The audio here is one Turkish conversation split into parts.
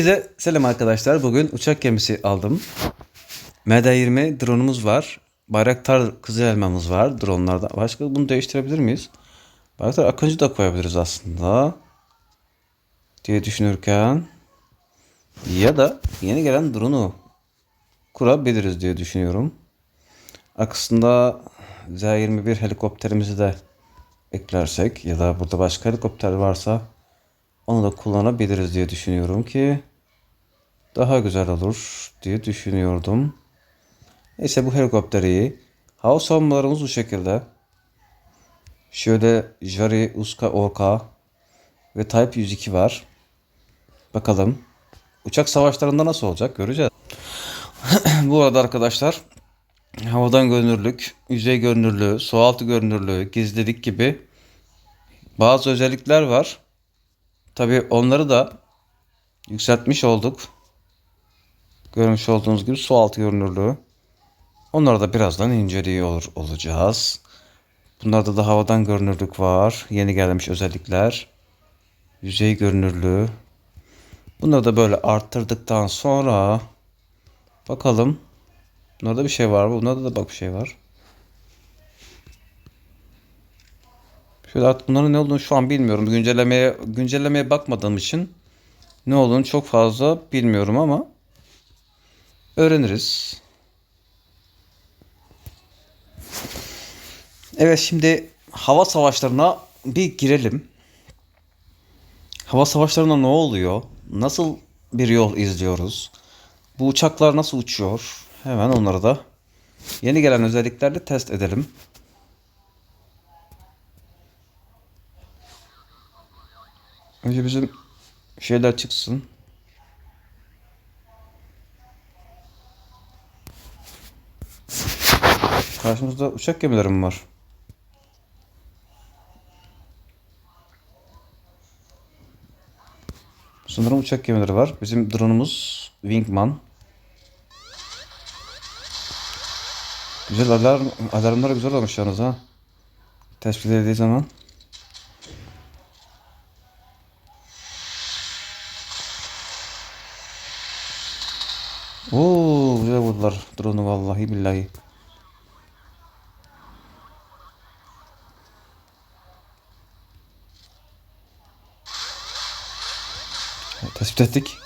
Herkese selam arkadaşlar. Bugün uçak gemisi aldım. MD-20 drone'umuz var. Bayraktar kızıl elmamız var drone'larda. Başka bunu değiştirebilir miyiz? Bayraktar akıncı da koyabiliriz aslında. Diye düşünürken. Ya da yeni gelen drone'u kurabiliriz diye düşünüyorum. Aslında Z-21 helikopterimizi de eklersek ya da burada başka helikopter varsa onu da kullanabiliriz diye düşünüyorum ki daha güzel olur diye düşünüyordum. Neyse bu helikopter iyi. Hava savunmalarımız bu şekilde. Şöyle Jari, Uska, Orka ve Type 102 var. Bakalım. Uçak savaşlarında nasıl olacak göreceğiz. bu arada arkadaşlar havadan görünürlük, yüzey görünürlüğü, sualtı görünürlüğü, gizlilik gibi bazı özellikler var. Tabii onları da yükseltmiş olduk. Görmüş olduğunuz gibi su altı görünürlüğü. Onları da birazdan inceliyor olacağız. Bunlarda da havadan görünürlük var. Yeni gelmiş özellikler. Yüzey görünürlüğü. Bunları da böyle arttırdıktan sonra bakalım. Bunlarda bir şey var mı? Bunlarda da bak bir şey var. Şöyle artık bunların ne olduğunu şu an bilmiyorum. Güncellemeye güncellemeye bakmadığım için ne olduğunu çok fazla bilmiyorum ama öğreniriz. Evet şimdi hava savaşlarına bir girelim. Hava savaşlarında ne oluyor? Nasıl bir yol izliyoruz? Bu uçaklar nasıl uçuyor? Hemen onları da yeni gelen özelliklerle test edelim. Önce bizim şeyler çıksın. Karşımızda uçak gemileri mi var? Sanırım uçak gemileri var. Bizim drone'umuz Wingman. Güzel alarm, alarmlar güzel olmuş yalnız ha. Tespit edildiği zaman. Oo, güzel vurdular drone'u vallahi billahi. Tespit ettik.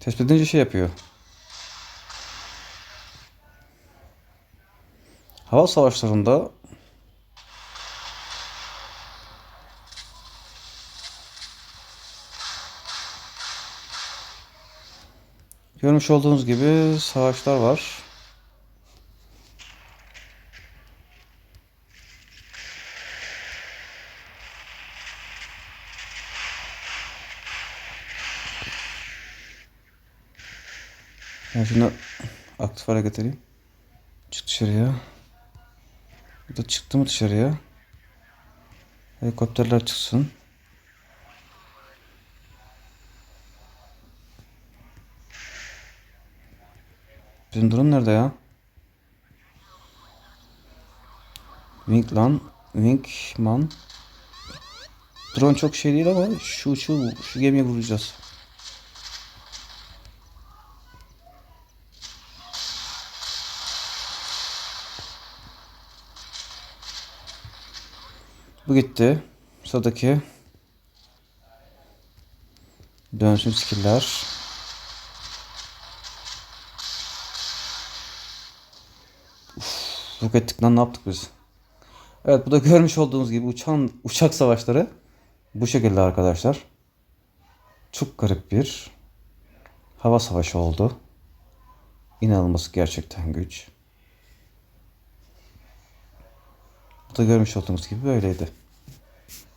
Tespit edince şey yapıyor. Hava savaşlarında Görmüş olduğunuz gibi savaşlar var. Ben şunu aktif hale getireyim. Çık dışarıya. Bu da çıktı mı dışarıya? Helikopterler çıksın. Bizim drone nerede ya? Winglan, Wingman. Drone çok şey değil ama şu şu şu gemiye vuracağız. Bu gitti. Sıradaki dönsün skiller. Yok ettik lan ne yaptık biz? Evet bu da görmüş olduğunuz gibi uçan uçak savaşları bu şekilde arkadaşlar. Çok garip bir hava savaşı oldu. İnanılması gerçekten güç. Bu da görmüş olduğunuz gibi böyleydi.